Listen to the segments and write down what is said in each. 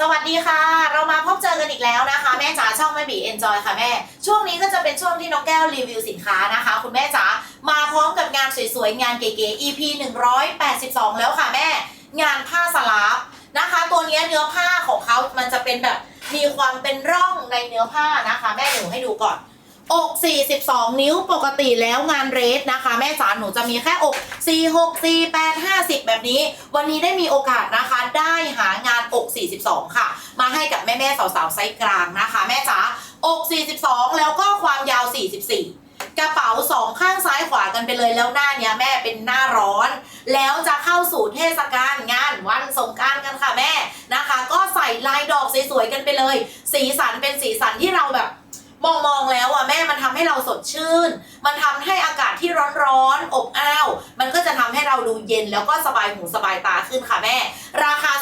สวัสดีค่ะ เรามาพบเจอกันอีกแล้วนะคะ แม่จ๋าช่องแม่บีเอนจอยค่ะแม่ ช่วงนี้ก็จะเป็นช่วงที่น้องแก้วรีวิวสินค้านะคะ คุณแม่จ๋ามาพร้อมกับงานสวยๆ งานเก๋ๆ EP 182 แล้วค่ะแม่ งานผ้าสลับนะคะ ตัวนี้เนื้อผ้าของเขามันจะเป็นแบบมีความเป็นร่องในเนื้อผ้านะคะ แม่หนูให้ดูก่อน อก 42 นิ้วปกติแล้วงานเรสนะคะ แม่จ๋าหนูจะมีแค่อก 46 48 50 แบบนี้ วันนี้ได้มีโอกาสนะคะ ได้หางานอก 42 ค่ะ มาให้กับแม่แม่ๆสาวๆไซส์กลางนะคะ แม่จ๋าอก 42 แล้วก็ความยาว 44กระเป๋าสองข้างซ้ายขวากันไปเลยแล้วหน้าเนี้ยแม่เป็นหน้าร้อน แล้วจะเข้าสู่เทศกาลงานวันสงกรารกันค่ะแม่นะคะ ก็ใส่ลายดอกสวยๆกันไปเลย สีสันเป็นสีสันที่เราแบบ มองมองแล้วอะแม่มันทำให้เราสดชื่น มันทำให้อากาศที่ร้อนๆอบอ้าว มันก็จะทำให้เราดูเย็นแล้วก็สบายหูสบายตาขึ้นค่ะแม่ ราคา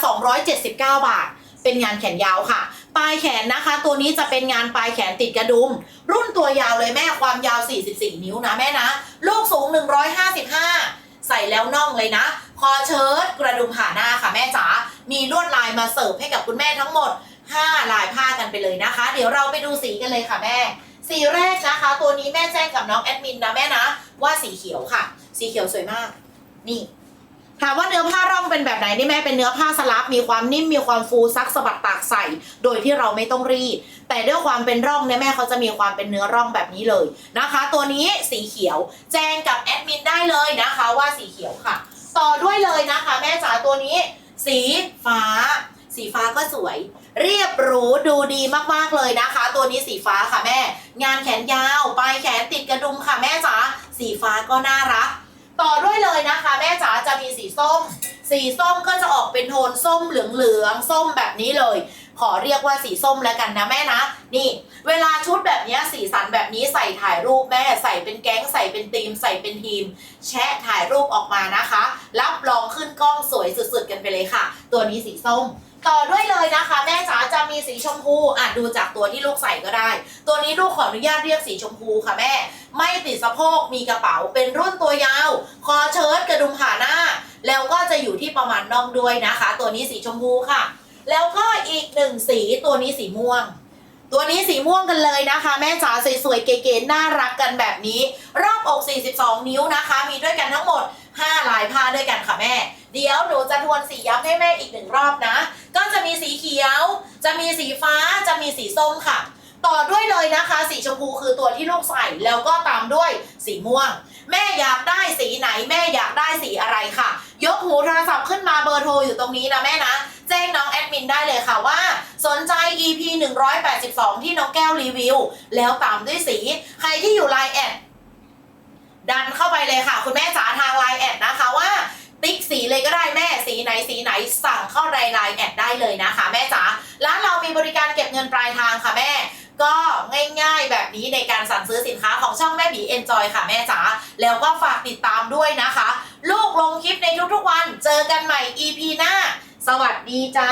279 บาท เป็นงานแขนยาวค่ะ ปลายแขนนะคะ ตัวนี้จะเป็นงานปลายแขนติดกระดุม รุ่นตัวยาวเลยแม่ความยาว 44 นิ้วนะแม่นะ ลูกสูง 155 ใส่แล้วน่องเลยนะ คอเชิ้ตกระดุมผ่าหน้าค่ะแม่จ๋ามีลวดลายมาเสิร์ฟให้กับคุณแม่ทั้งหมด 5 ลายผ้ากันไปเลยนะคะ เดี๋ยวเราไปดูสีกันเลยค่ะแม่ สีแรกนะคะ ตัวนี้แม่แจ้งกับน้องแอดมินนะแม่นะ ว่าสีเขียวค่ะ สีเขียวสวยมาก นี่ถามว่าเนื้อผ้าร่องเป็นแบบไหนนี่แม่เป็นเนื้อผ้าสลับมีความนิ่มมีความฟูซักสะบัดตากใส่ โดยที่เราไม่ต้องรีด แต่ด้วยความเป็นร่องเนี่ยแม่เขาจะมีความเป็นเนื้อร่องแบบนี้เลยนะคะ ตัวนี้สีเขียวแจ้งกับแอดมินได้เลยนะคะ ว่าสีเขียวค่ะ ต่อด้วยเลยนะคะ แม่จ๋าตัวนี้ สีฟ้า สีฟ้าก็สวย เรียบหรูดูดีมากๆเลยนะคะ ตัวนี้สีฟ้าค่ะแม่ งานแขนยาวปลายแขนติดกระดุมค่ะแม่จ๋าสีฟ้าก็น่ารัก ต่อด้วยเลยนะคะ แม่จ๋าจะมีสีส้ม สีส้มก็จะออกเป็นโทนส้มเหลืองๆส้มแบบนี้เลย ขอเรียกว่าสีส้มแล้วกันนะแม่นะ นี่ เวลาชุดแบบนี้สีสันแบบนี้ใส่ถ่ายรูปแม่ใส่เป็นแก๊งใส่เป็นทีม ใส่เป็นทีม แชะถ่ายรูปออกมานะคะ รับรองขึ้นกล้องสวยสุดๆกันไปเลยค่ะ ตัวนี้สีส้ม ต่อด้วยเลยนะคะแม่จ๋าจะมีสีชมพูอะดูจากตัวที่ลูกใส่ก็ได้ ตัวนี้ลูกขออนุญาตเรียกสีชมพูค่ะแม่ ไม่ติดสะโพกมีกระเป๋าเป็นรุ่นตัวยาว คอเชิ้ตกระดุมผ่าหน้า แล้วก็จะอยู่ที่ประมาณน่องด้วยนะคะ ตัวนี้สีชมพูค่ะ แล้วก็อีกหนึ่งสีตัวนี้สีม่วง ตัวนี้สีม่วงกันเลยนะคะ แม่จ๋าสวยๆเก๋ๆน่ารักกันแบบนี้ รอบอก 42 นิ้วนะคะ มีด้วยกันทั้งหมด 5 ลายผ้าด้วยกันค่ะแม่ เดี๋ยวหนูจะทวนสีย้ำให้แม่อีกหนึ่งรอบนะ ก็จะมีสีเขียว จะมีสีฟ้า จะมีสีส้มค่ะ ต่อด้วยเลยนะคะ สีชมพูคือตัวที่ลูกใส่แล้วก็ตามด้วยสีม่วง แม่อยากได้สีไหน แม่อยากได้สีอะไรค่ะ ยกหูโทรศัพท์ขึ้นมาเบอร์โทรอยู่ตรงนี้นะแม่นะ แจ้งน้องแอดมินได้เลยค่ะว่า สนใจ EP 182 ที่น้องแก้วรีวิว แล้วตามด้วยสี ใครที่อยู่ไลน์แอดดันเข้าไปเลยค่ะ คุณแม่จ๋าทางไลน์แอดนะคะว่า ติ๊กสีเลยก็ได้แม่สีไหนสีไหนสั่งเข้าในไลน์แอดได้เลยนะคะ แม่จ๋าร้านเรามีบริการเก็บเงินปลายทางค่ะแม่ ก็ง่ายๆแบบนี้ในการสั่งซื้อสินค้าของช่องแม่บีเอนจอยค่ะแม่จ๋าแล้วก็ฝากติดตามด้วยนะคะ ลูกลงคลิปในทุกๆวัน เจอกันใหม่ EP หน้า สวัสดีจ้า